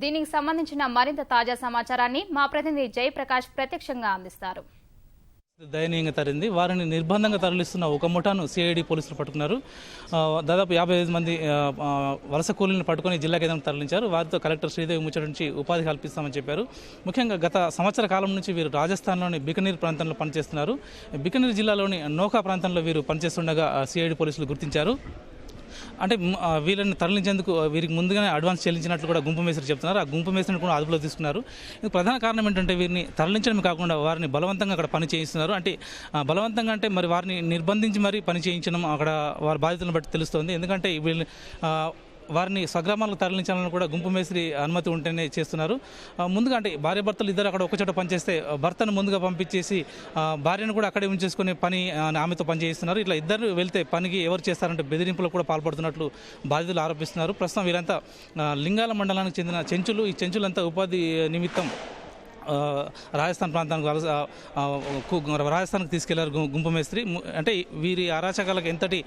దీనికి సంబంధించిన మరింత తాజా సమాచారాన్ని మా ప్రతినిధి జయప్రకాష్ ప్రత్యక్షంగా అందిస్తారు. దయనీయంగా తరింది వారిని నిర్బంధంగా తరలిస్తున్న ఒక ముఠాను సిఐడి పోలీసులు పట్టుకున్నారు. దాదాపు యాభై ఐదు మంది వలస కూలీలను పట్టుకొని జిల్లా కేంద్రం తరలించారు. వారితో కలెక్టర్ శ్రీదేవి ముచ్చట నుంచి ఉపాధి కల్పిస్తామని చెప్పారు. ముఖ్యంగా గత సంవత్సర కాలం నుంచి వీరు రాజస్థాన్లోని బికనీర్ ప్రాంతంలో పనిచేస్తున్నారు. బికనీర్ జిల్లాలోని నోకా ప్రాంతంలో వీరు పనిచేస్తుండగా సిఐడి పోలీసులు గుర్తించారు. అంటే వీళ్ళని తరలించేందుకు వీరికి ముందుగానే అడ్వాన్స్ చెల్లించినట్లు కూడా గుంపు మేస్త్రి చెప్తున్నారు. ఆ గుంపు మేస్త్రిని కూడా అదుపులో తీసుకున్నారు. ప్రధాన కారణం ఏంటంటే వీరిని తరలించడమే కాకుండా వారిని బలవంతంగా అక్కడ పని చేయిస్తున్నారు. అంటే బలవంతంగా అంటే మరి వారిని నిర్బంధించి మరి పని చేయించడం అక్కడ వారి బాధ్యతలను బట్టి తెలుస్తోంది. ఎందుకంటే వీళ్ళు వారిని స్వగ్రామాలకు తరలించాలని కూడా గుంపు మేస్త్రి అనుమతి ఉంటేనే చేస్తున్నారు. ముందుగా అంటే భార్య భర్తలు ఇద్దరు అక్కడ ఒకచోట పనిచేస్తే భర్తను ముందుగా పంపించేసి భార్యను కూడా అక్కడే ఉంచేసుకుని పని ఆమెతో పనిచేస్తున్నారు ఇట్లా ఇద్దరు వెళ్తే పనికి ఎవరు చేస్తారంటే బెదిరింపులకు కూడా పాల్పడుతున్నట్లు బాధితులు ఆరోపిస్తున్నారు. ప్రస్తుతం వీరంతా లింగాల మండలానికి చెందిన చెంచులు. ఈ చెంచులంతా ఉపాధి నిమిత్తం రాజస్థాన్ ప్రాంతానికి వలస రాజస్థాన్కి తీసుకెళ్ళారు గుంపు మేస్త్రి. అంటే వీరి అరాచకాలకు ఎంతటి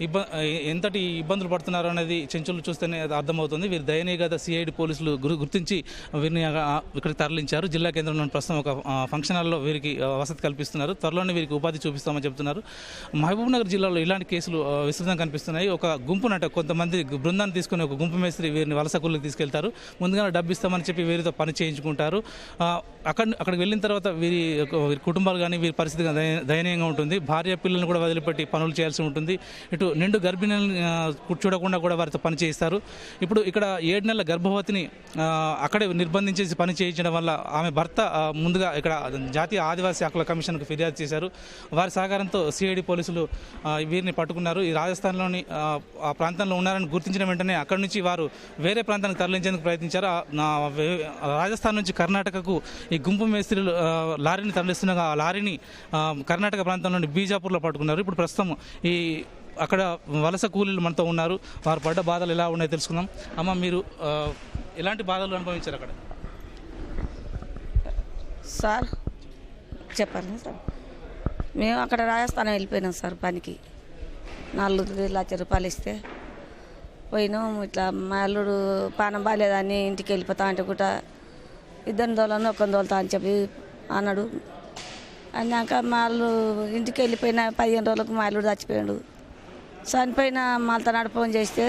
ఇబ్బ ఎంతటి ఇబ్బందులు పడుతున్నారు అనేది చెంచులు చూస్తేనే అర్థమవుతుంది. వీరి దయనీయగత సిఐడి పోలీసులు గురు- గుర్తించి వీరిని ఇక్కడికి తరలించారు. జిల్లా కేంద్రంలో ప్రస్తుతం ఒక ఫంక్షన్ హాల్లో వీరికి వసతి కల్పిస్తున్నారు. త్వరలోనే వీరికి ఉపాధి చూపిస్తామని చెప్తున్నారు. మహబూబ్ నగర్ జిల్లాలో ఇలాంటి కేసులు విస్తృతంగా కనిపిస్తున్నాయి. ఒక గుంపునట కొంతమంది బృందాన్ని తీసుకుని ఒక గుంపు మేస్త్రి వీరిని వలస తీసుకెళ్తారు. ముందుగానే డబ్బు ఇస్తామని చెప్పి వీరితో పని చేయించుకుంటారు. అక్కడ అక్కడికి వెళ్ళిన తర్వాత వీరి వీరి కుటుంబాలు కానీ వీరి పరిస్థితి దయనీయంగా ఉంటుంది. భార్య పిల్లల్ని కూడా వదిలిపెట్టి పనులు చేయాల్సి ఉంటుంది. ఇటు నిండు గర్భిణులను ఆ, చూడకుండా కూడా వారితో పని చేయిస్తారు. ఇప్పుడు ఇక్కడ ఏడు నెలల గర్భవతిని అక్కడే నిర్బంధించేసి పని చేయించడం వల్ల ఆమె భర్త ముందుగా ఇక్కడ జాతీయ ఆదివాసీ హక్కుల కమిషన్కు ఫిర్యాదు చేశారు. వారి సహకారంతో సిఐడి పోలీసులు వీరిని పట్టుకున్నారు. ఈ రాజస్థాన్లోని ఆ, ప్రాంతంలో ఉన్నారని గుర్తించిన వెంటనే అక్కడి నుంచి వారు వేరే ప్రాంతానికి తరలించేందుకు ప్రయత్నించారు. నా రాజస్థాన్ నుంచి కర్ణాటక కర్ణాటకకు ఈ గుంపు మేస్త్రీలు లారీని తరలిస్తుండగా ఆ లారీని కర్ణాటక ప్రాంతం నుండి బీజాపూర్లో పట్టుకున్నారు. ఇప్పుడు ప్రస్తుతం ఈ అక్కడ వలస కూలీలు మనతో ఉన్నారు. వారు పడ్డ బాధలు ఎలా ఉన్నాయో తెలుసుకుందాం. అమ్మ మీరు ఎలాంటి బాధలు అనుభవించారు అక్కడ? సార్ చెప్పండి సార్. మేము అక్కడ రాజస్థానం వెళ్ళిపోయినాం సార్ పనికి. నాలుగు లక్ష రూపాయలు ఇస్తే పోయినాం. ఇట్లా మా అల్లుడు పానం బాగాలేదని ఇంటికి వెళ్ళిపోతా అంటే కూడా ఇద్దరిని తోలను ఒక్కని తోలుతా అని చెప్పి అన్నాడు. అన్నాక వాళ్ళు ఇంటికి వెళ్ళిపోయిన పదిహేను రోజులకు మా అల్లుడు చచ్చిపోయాడు. చనిపోయిన మాలతో ఫోన్ చేస్తే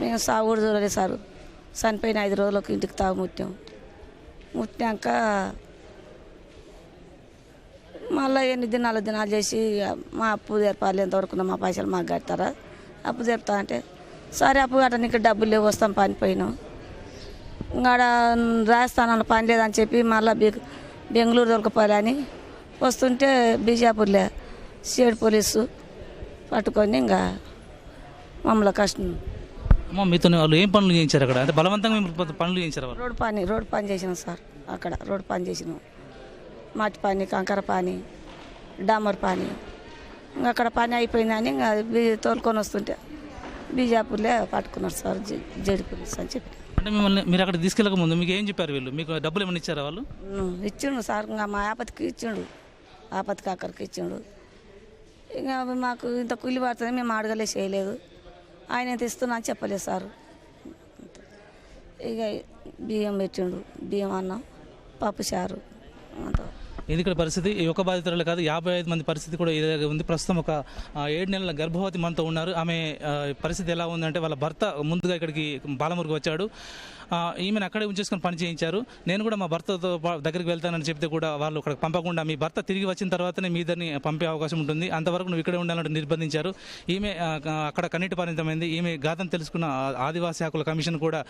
మేము సాగు కూడా చూడలేదు చనిపోయిన ఐదు రోజులకు ఇంటికి తాగు ముట్టాం. ముట్టినాక మళ్ళీ ఎన్ని దినాలు దినాలు చేసి మా అప్పు తెరపాలి వరకు మా పైసలు మాకు కడతారా? అప్పు తెరుపుతా అంటే సరే అప్పు కట్టడానికి డబ్బులు లేవు వస్తాం పనిపోయినాం ఇంకా రాజస్థానంలో పని లేదని చెప్పి మళ్ళీ బె బెంగళూరు దొరకపోయాలని వస్తుంటే బీజాపూర్లే స్టేట్ పోలీసు పట్టుకొని ఇంకా మమ్మల్ని కష్టం. అమ్మ మీతో వాళ్ళు ఏం పనులు చేయించారు అక్కడ? అంటే బలవంతంగా మేము పనులు చేయించారు వాళ్ళు? రోడ్డు పని రోడ్డు పని చేసినాం సార్ అక్కడ రోడ్డు పని చేసినాం. మట్టి పని కంకర పని డామర్ పని. ఇంకా అక్కడ పని అయిపోయిందని ఇంకా బీ తోలుకొని వస్తుంటే బీజాపూర్లే పట్టుకున్నారు సార్ జె- జడి పోలీస్ అని చెప్పి. అంటే మిమ్మల్ని మీరు అక్కడ తీసుకెళ్ళక ముందు మీకు ఏం చెప్పారు వీళ్ళు? మీకు డబ్బులు ఏమైనా ఇచ్చారా వాళ్ళు? ఇచ్చిండు సార్ ఇంకా మా ఆపత్తికి ఇచ్చిండు. ఆపత్తికి అక్కడికి ఇచ్చిండు. ఇంకా మాకు ఇంత కూలి పడుతుంది మేము అడగలే చేయలేదు. ఆయన ఎంత ఇస్తున్నా అని చెప్పలేదు సార్. ఇక బియ్యం పెట్టిండు బియ్యం అన్నం పప్పు చారు అంత ఇక్కడ పరిస్థితి. ఒక బాధితురాలు కాదు యాభై ఐదు మంది పరిస్థితి కూడా ఇదే ఉంది. ప్రస్తుతం ఒక ఏడు నెలల గర్భవతి మనతో ఉన్నారు. ఆమె పరిస్థితి ఎలా ఉందంటే వాళ్ళ భర్త ముందుగా ఇక్కడికి బాలమురుగు వచ్చాడు. ఈమెను అక్కడే ఉంచేసుకొని పని చేయించారు. నేను కూడా మా భర్తతో దగ్గరికి వెళ్తానని చెప్తే కూడా వాళ్ళు అక్కడ పంపకుండా మీ భర్త తిరిగి వచ్చిన తర్వాతనే మీ ఇద్దరిని పంపే అవకాశం ఉంటుంది. అంతవరకు నువ్వు ఇక్కడే ఉండాలంటే నిర్బంధించారు. ఈమె అక్కడ కన్నీటి పరిమితమైంది ఈమె గాథం తెలుసుకున్న ఆదివాసీ హక్కుల కమిషన్ కూడా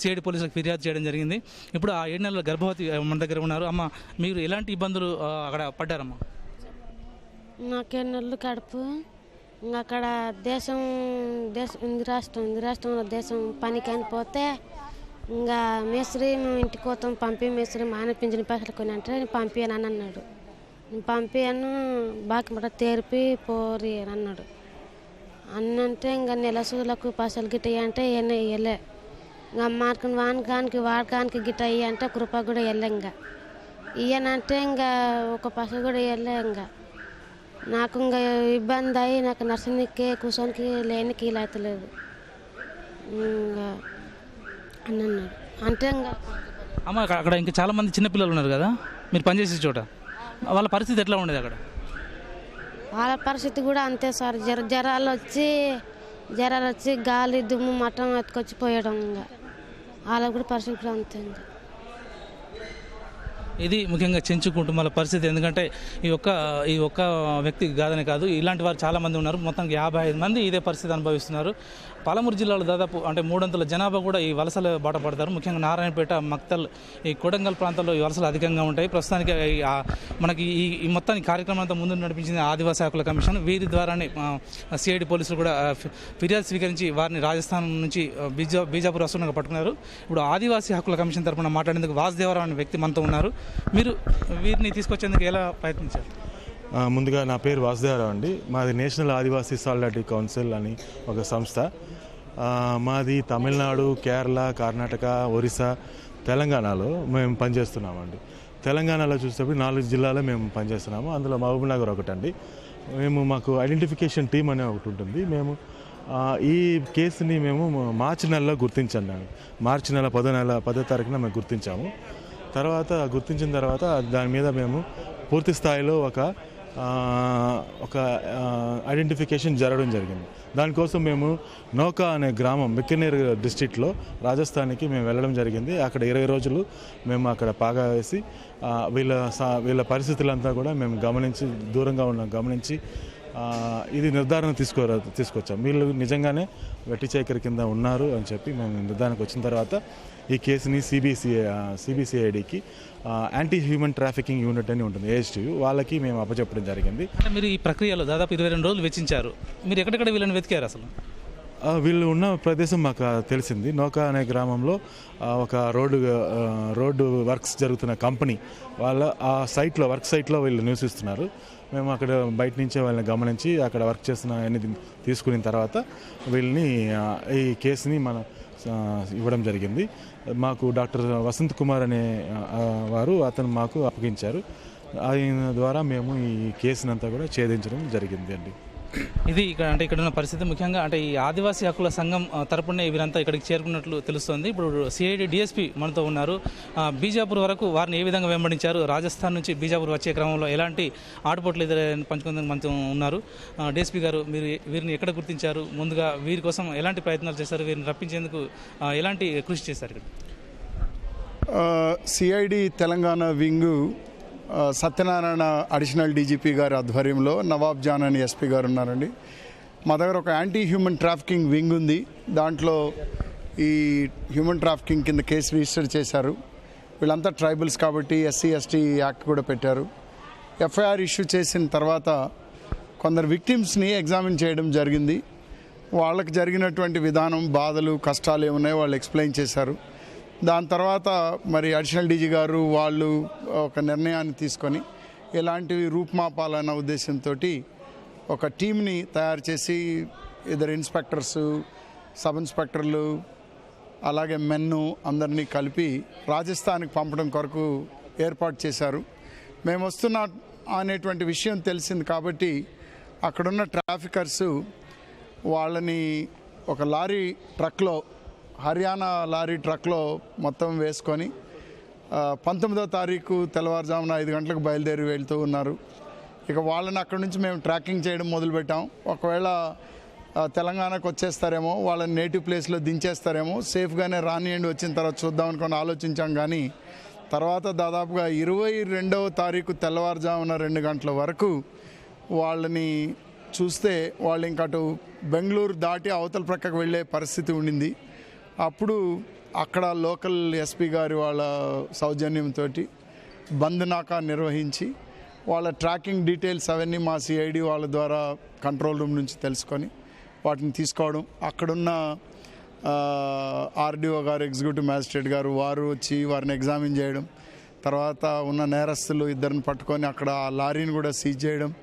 సిఐడి పోలీసులకు ఫిర్యాదు చేయడం జరిగింది. ఇప్పుడు ఆ ఏడు నెలల గర్భవతి మన దగ్గర ఉన్నారు. అమ్మ మీరు ఎలాంటి ఇబ్బందులు అక్కడ పడ్డారమ్మా? నాకే నెలలు కడుపు. ఇంకా అక్కడ దేశం దేశం ఇంది రాష్ట్రం ఇంది రాష్ట్రంలో దేశం పనికి అని పోతే ఇంకా మేస్త్రి మేము ఇంటికి పోతాం పంపి మేస్త్రి మా ఆయన పింఛన్ పైసలు కొని అంటే నేను పంపియను అని అన్నాడు. నేను పంపియను బాకి మట తేరిపి పోరి అని అన్నాడు. అన్నంటే ఇంకా నెల సూలకు పైసలు గిట్ట అంటే ఏమైనా ఇవ్వలే ఇంకా మార్కుని వానకానికి వాడకానికి గిట్ట ఇయ్యి అంటే ఒక రూపాయి కూడా ఇవ్వలే ఇంకా. ఇయ్యనంటే ఇంకా ఒక పైసలు కూడా ఇవ్వలే ఇంకా. నాకు ఇంకా ఇబ్బంది అయ్యి నాకు నర్సనీకి కూర్చోనికి లేనికి ఇలా అవుతలేదు ఇంకా అని అన్నాడు అంటే ఇంకా అమ్మ అక్కడ ఇంకా చాలా మంది చిన్నపిల్లలు ఉన్నారు కదా? మీరు పనిచేసే చోట. వాళ్ళ పరిస్థితి ఎట్లా ఉండేది అక్కడ? వాళ్ళ పరిస్థితి కూడా అంతే సార్. జ్వర జ్వరాలు వచ్చి జ్వరాలు వచ్చి గాలి దుమ్ము మటం ఎత్తుకొచ్చి పోయడం ఇంకా. వాళ్ళ కూడా పరిస్థితి కూడా అంతే ఇది ముఖ్యంగా చెంచు కుటుంబాల పరిస్థితి. ఎందుకంటే ఈ ఒక్క ఈ ఒక్క వ్యక్తి కాదని కాదు ఇలాంటి వారు చాలామంది ఉన్నారు. మొత్తం యాభై ఐదు మంది ఇదే పరిస్థితి అనుభవిస్తున్నారు. పాలమూరు జిల్లాలో దాదాపు అంటే మూడొంతుల జనాభా కూడా ఈ వలసలు బాట పడతారు. ముఖ్యంగా నారాయణపేట మక్తల్ ఈ కొడంగల్ ప్రాంతాల్లో ఈ వలసలు అధికంగా ఉంటాయి. ప్రస్తుతానికి ఈ మనకి ఈ ఈ మొత్తాన్ని కార్యక్రమం అంతా ముందు నడిపించింది ఆదివాసీ హక్కుల కమిషన్. వీరి ద్వారానే సిఐడి పోలీసులు కూడా ఫిర్యాదు స్వీకరించి వారిని రాజస్థాన్ నుంచి బీజా బీజాపూర్ వస్తున్నగా పట్టుకున్నారు. ఇప్పుడు ఆదివాసీ హక్కుల కమిషన్ తరపున మాట్లాడేందుకు వాసుదేవరావు అనే వ్యక్తి మనతో ఉన్నారు. మీరు వీరిని తీసుకొచ్చేందుకు ఎలా ప్రయత్నించారు? ముందుగా నా పేరు వాసుదేవరావు అండి. మాది నేషనల్ ఆదివాసీ సాలిడారిటీ కౌన్సిల్ అని ఒక సంస్థ. మాది తమిళనాడు కేరళ కర్ణాటక ఒరిస్సా తెలంగాణలో మేము పనిచేస్తున్నామండి. తెలంగాణలో చూసేటప్పుడు నాలుగు జిల్లాలో మేము పనిచేస్తున్నాము. అందులో మహబూబ్ నగర్ ఒకటండి. మేము మాకు ఐడెంటిఫికేషన్ టీమ్ అనే ఒకటి ఉంటుంది. మేము ఈ కేసుని మేము మార్చి నెలలో గుర్తించండి మార్చి నెల పదో నెల పదో తారీఖున మేము గుర్తించాము. తర్వాత గుర్తించిన తర్వాత దాని మీద మేము పూర్తి స్థాయిలో ఒక ఒక ఐడెంటిఫికేషన్ జరగడం జరిగింది. దానికోసం మేము నౌకా అనే గ్రామం బిక్కనేర్ డిస్టిక్లో రాజస్థాన్కి మేము వెళ్ళడం జరిగింది. అక్కడ ఇరవై రోజులు మేము అక్కడ పాగా వేసి వీళ్ళ వీళ్ళ పరిస్థితులంతా కూడా మేము గమనించి దూరంగా ఉన్న గమనించి ఇది నిర్ధారణ తీసుకో తీసుకొచ్చాం. వీళ్ళు నిజంగానే వెట్టి చేకరి కింద ఉన్నారు అని చెప్పి మేము నిర్ధారణకు వచ్చిన తర్వాత ఈ కేసుని సిబిసిఐ సిబిసిఐడికి యాంటీ హ్యూమన్ ట్రాఫికింగ్ యూనిట్ అని ఉంటుంది ఏఎస్టీ వాళ్ళకి మేము అప్పచెప్పడం జరిగింది. అంటే మీరు ఈ ప్రక్రియలో దాదాపు ఇరవై రెండు రోజులు వెచ్చించారు. మీరు ఎక్కడెక్కడ వీళ్ళని వెతికారు అసలు? వీళ్ళు ఉన్న ప్రదేశం మాకు తెలిసింది. నౌకా అనే గ్రామంలో ఒక రోడ్డు రోడ్డు వర్క్స్ జరుగుతున్న కంపెనీ. వాళ్ళ ఆ సైట్లో వర్క్ సైట్లో వీళ్ళు నివసిస్తున్నారు. మేము అక్కడ బయట నుంచే వాళ్ళని గమనించి అక్కడ వర్క్ చేసిన అన్ని తీసుకున్న తర్వాత వీళ్ళని ఈ కేసుని మన ఇవ్వడం జరిగింది. మాకు డాక్టర్ వసంత్ కుమార్ అనే వారు అతను మాకు అప్పగించారు. ఆయన ద్వారా మేము ఈ కేసునంతా కూడా ఛేదించడం జరిగింది అండి ఇది ఇక్కడ అంటే ఇక్కడ ఉన్న పరిస్థితి ముఖ్యంగా అంటే ఈ ఆదివాసీ హక్కుల సంఘం తరపునే వీరంతా ఇక్కడికి చేరుకున్నట్లు తెలుస్తోంది. ఇప్పుడు సిఐడి డిఎస్పీ మనతో ఉన్నారు. బీజాపూర్ వరకు వారిని ఏ విధంగా వెంబడించారు? రాజస్థాన్ నుంచి బీజాపూర్ వచ్చే క్రమంలో ఎలాంటి ఆటపోట్లు ఎదురైన పంచుకుందని మనతో ఉన్నారు. డిఎస్పీ గారు మీరు వీరిని ఎక్కడ గుర్తించారు? ముందుగా వీరి కోసం ఎలాంటి ప్రయత్నాలు చేశారు? వీరిని రప్పించేందుకు ఎలాంటి కృషి చేశారు ఇక్కడ? C I D Telangana wing Satyanarayana additional D G P గారి ఆధ్వర్యంలో నవాబ్ జాన్ అని ఎస్పీ గారు ఉన్నారండి. మా దగ్గర ఒక యాంటీ హ్యూమన్ ట్రాఫికింగ్ వింగ్ ఉంది. దాంట్లో ఈ హ్యూమన్ ట్రాఫికింగ్ కింద కేసు రిజిస్టర్ చేశారు. వీళ్ళంతా ట్రైబల్స్ కాబట్టి ఎస్సీ ఎస్టీ యాక్ట్ కూడా పెట్టారు. ఎఫ్ఐఆర్ ఇష్యూ చేసిన తర్వాత కొందరు విక్టిమ్స్ని ఎగ్జామిన్ చేయడం జరిగింది. వాళ్ళకి జరిగినటువంటి విధానం బాధలు కష్టాలు ఏమున్నాయో వాళ్ళు ఎక్స్ప్లెయిన్ చేశారు. దాని తర్వాత మరి అడిషనల్ డీజీ గారు వాళ్ళు ఒక నిర్ణయాన్ని తీసుకొని ఇలాంటివి రూపుమాపాలన్న ఉద్దేశంతో ఒక టీంని తయారు చేసి ఇద్దరు ఇన్స్పెక్టర్స్ సబ్ ఇన్స్పెక్టర్లు అలాగే మెన్ను అందరినీ కలిపి రాజస్థాన్కి పంపడం కొరకు ఏర్పాటు చేశారు. మేము వస్తున్న అనేటువంటి విషయం తెలిసింది కాబట్టి అక్కడున్న ట్రాఫికర్సు వాళ్ళని ఒక లారీ ట్రక్లో హర్యానా లారీ ట్రక్లో మొత్తం వేసుకొని పంతొమ్మిదో తారీఖు తెల్లవారుజామున ఐదు గంటలకు బయలుదేరి వెళ్తూ ఉన్నారు. ఇక వాళ్ళని అక్కడి నుంచి మేము ట్రాకింగ్ చేయడం మొదలుపెట్టాం. ఒకవేళ తెలంగాణకు వచ్చేస్తారేమో వాళ్ళని నేటివ్ ప్లేస్లో దించేస్తారేమో సేఫ్గానే రానియండి వచ్చిన తర్వాత చూద్దాం అనుకుని ఆలోచించాం. కానీ తర్వాత దాదాపుగా ఇరవై రెండవ తారీఖు తెల్లవారుజామున రెండు గంటల వరకు వాళ్ళని చూస్తే వాళ్ళు ఇంకా అటు బెంగళూరు దాటి అవతల ప్రక్కకు వెళ్ళే పరిస్థితి ఉండింది. అప్పుడు అక్కడ లోకల్ ఎస్పీ గారి వాళ్ళ సౌజన్యంతో బంద్నాకా నిర్వహించి వాళ్ళ ట్రాకింగ్ డీటెయిల్స్ అవన్నీ మా సిఐడి వాళ్ళ ద్వారా కంట్రోల్ రూమ్ నుంచి తెలుసుకొని వాటిని తీసుకోవడం. అక్కడున్న ఆర్డీఓ గారు ఎగ్జిక్యూటివ్ మ్యాజిస్ట్రేట్ గారు వారు వచ్చి వారిని ఎగ్జామిన్ చేయడం. తర్వాత ఉన్న నేరస్తులు ఇద్దరిని పట్టుకొని అక్కడ ఆ లారీని కూడా సీజ్ చేయడం.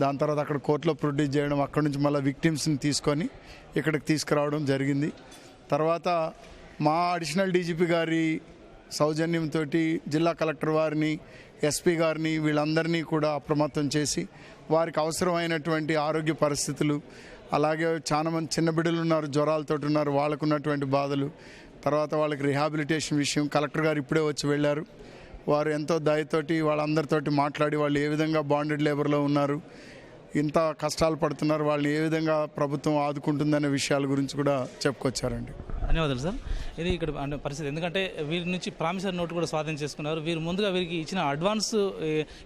దాని తర్వాత అక్కడ కోర్టులో ప్రొడ్యూస్ చేయడం. అక్కడ నుంచి మళ్ళీ విక్టిమ్స్ని తీసుకొని ఇక్కడికి తీసుకురావడం జరిగింది. తర్వాత మా అడిషనల్ డీజీపీ గారి సౌజన్యంతో జిల్లా కలెక్టర్ వారిని ఎస్పీ గారిని వీళ్ళందరినీ కూడా అప్రమత్తం చేసి వారికి అవసరమైనటువంటి ఆరోగ్య పరిస్థితులు అలాగే చాలా మంది చిన్న బిడ్డలు ఉన్నారు జ్వరాలతో ఉన్నారు వాళ్ళకు ఉన్నటువంటి బాధలు తర్వాత వాళ్ళకి రిహాబిలిటేషన్ విషయం కలెక్టర్ గారు ఇప్పుడే వచ్చి వెళ్ళారు. వారు ఎంతో దయతోటి వాళ్ళందరితోటి మాట్లాడి వాళ్ళు ఏ విధంగా బాండెడ్ లేబర్లో ఉన్నారు ఇంత కష్టాలు పడుతున్నారు వాళ్ళని ఏ విధంగా ప్రభుత్వం ఆదుకుంటుందనే విషయాల గురించి కూడా చెప్పుకొచ్చారండి. ధన్యవాదాలు సార్. ఇది ఇక్కడ అంటే పరిస్థితి. ఎందుకంటే వీరి నుంచి ప్రామిసర్ నోట్ కూడా స్వాధీనం చేసుకున్నారు. వీరు ముందుగా వీరికి ఇచ్చిన అడ్వాన్స్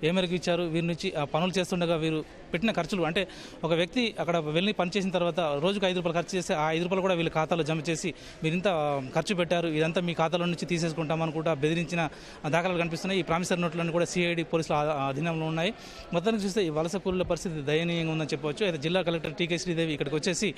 ఏ- మేరకు ఇచ్చారు? వీరి నుంచి ఆ పనులు చేస్తుండగా వీరు పెట్టిన ఖర్చులు అంటే ఒక వ్యక్తి అక్కడ వెళ్ళి పనిచేసిన తర్వాత రోజుకు ఐదు రూపాయలు ఖర్చు చేస్తే ఆ ఐదు రూపాయలు కూడా వీళ్ళ ఖాతాలో జమ చేసి మీరు ఇంత ఖర్చు పెట్టారు ఇదంతా మీ ఖాతాలో నుంచి తీసేసుకుంటామని కూడా బెదిరించిన దాఖలాలు కనిపిస్తున్నాయి. ఈ ప్రామిసర్ నోట్లన్నీ కూడా సిఐడి పోలీసుల అధీనంలో ఉన్నాయి. మొత్తానికి చూస్తే ఈ వలస కూలీల పరిస్థితి దయనీయంగా ఉందని చెప్పవచ్చు. అయితే జిల్లా కలెక్టర్ టీకే శ్రీదేవి ఇక్కడికి వచ్చేసి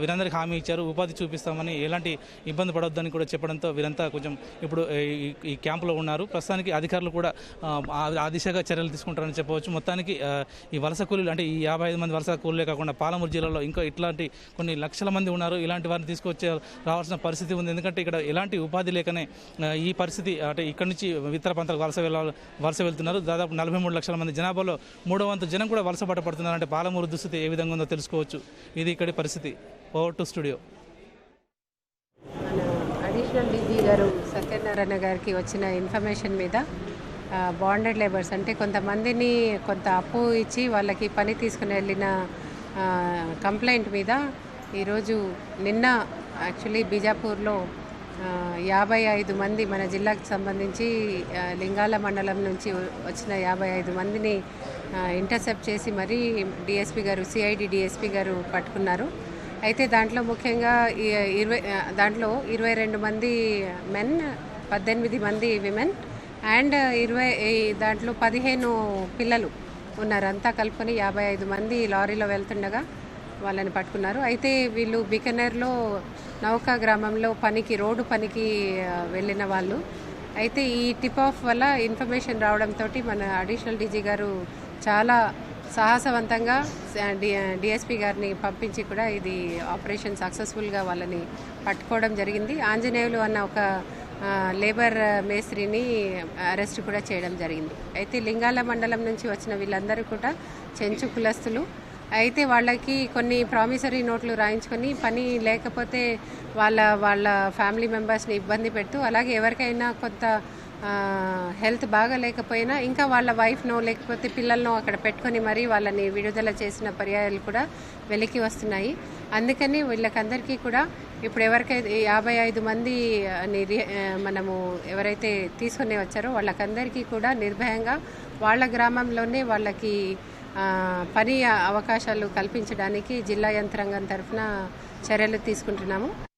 వీరందరికీ హామీ ఇచ్చారు. ఉపాధి చూపిస్తామని ఎలాంటి ఇబ్బంది పడొద్దని కూడా చెప్పడంతో వీరంతా కొంచెం ఇప్పుడు ఈ- ఈ క్యాంపులో ఉన్నారు. ప్రస్తుతానికి అధికారులు కూడా ఆ, దిశగా చర్యలు తీసుకుంటారని చెప్పవచ్చు. మొత్తానికి ఈ వలస కూలీలు అంటే ఈ యాభై ఐదు మంది వలస కూలీలే కాకుండా పాలమూరు జిల్లాలో ఇంకా ఇట్లాంటి కొన్ని లక్షల మంది ఉన్నారు. ఇలాంటి వారిని తీసుకొచ్చే రావాల్సిన పరిస్థితి ఉంది. ఎందుకంటే ఇక్కడ ఎలాంటి ఉపాధి లేకనే ఈ పరిస్థితి అంటే ఇక్కడ నుంచి ఇతర ప్రాంతాలకు వలస వెళ్ళాలి వలస వెళ్తున్నారు. దాదాపు నలభై మూడు లక్షల మంది జనాభాలో మూడో వంతు జనం కూడా వలస పట్ట పడుతున్నారంటే పాలమూరు దుస్థితి ఏ విధంగా ఉందో తెలుసుకోవచ్చు. ఇది ఇక్కడి పరిస్థితి. Over to studio. Additional D G గారు సత్యనారాయణ గారికి వచ్చిన ఇన్ఫర్మేషన్ మీద బాండెడ్ లేబర్స్ అంటే కొంతమందిని కొంత అప్పు ఇచ్చి వాళ్ళకి పని తీసుకుని వెళ్ళిన కంప్లైంట్ మీద ఈరోజు నిన్న యాక్చువల్లీ బీజాపూర్లో యాభై ఐదు మంది మన జిల్లాకు సంబంధించి లింగాల మండలం నుంచి వచ్చిన యాభై ఐదు మందిని ఇంటర్సెప్ట్ చేసి మరీ డిఎస్పి గారు సిఐడి డిఎస్పి గారు పట్టుకున్నారు. అయితే దాంట్లో ముఖ్యంగా ఇరవై దాంట్లో ఇరవై రెండు మంది మెన్ పద్దెనిమిది మంది విమెన్ అండ్ ఇరవై దాంట్లో పదిహేను పిల్లలు ఉన్నారు. అంతా కలుపుకొని యాభై ఐదు మంది లారీలో వెళ్తుండగా వాళ్ళని పట్టుకున్నారు. అయితే వీళ్ళు బికనేర్లో నౌకా గ్రామంలో పనికి రోడ్డు పనికి వెళ్ళిన వాళ్ళు. అయితే ఈ టిప్ ఆఫ్ వల్ల ఇన్ఫర్మేషన్ రావడంతో మన అడిషనల్ డీజీ గారు చాలా సాహసవంతంగా డిఎస్పీ డిఎస్పి గారిని పంపించి కూడా ఇది ఆపరేషన్ సక్సెస్ఫుల్గా వాళ్ళని పట్టుకోవడం జరిగింది. ఆంజనేయులు అన్న ఒక లేబర్ మేస్త్రిని అరెస్ట్ కూడా చేయడం జరిగింది. అయితే లింగాల మండలం నుంచి వచ్చిన వీళ్ళందరూ కూడా చెంచు కులస్తులు. అయితే వాళ్ళకి కొన్ని ప్రామిసరీ నోట్లు రాయించుకొని పని లేకపోతే వాళ్ళ వాళ్ళ ఫ్యామిలీ మెంబర్స్ని ఇబ్బంది పెడుతూ అలాగే ఎవరికైనా కొంత హెల్త్ బాగా లేకపోయినా ఇంకా వాళ్ళ వైఫ్నో లేకపోతే పిల్లలను అక్కడ పెట్టుకొని మరీ వాళ్ళని విడుదల చేసిన పర్యాయాలు కూడా వెలికి వస్తున్నాయి. అందుకని వీళ్ళకందరికీ కూడా ఇప్పుడు ఎవరికైతే యాభై ఐదు మంది అని రి- మనము ఎవరైతే తీసుకునే వచ్చారో వాళ్ళకందరికీ కూడా నిర్భయంగా వాళ్ళ గ్రామంలోనే వాళ్ళకి పని అవకాశాలు కల్పించడానికి జిల్లా యంత్రాంగం తరఫున చర్యలు తీసుకుంటున్నాము.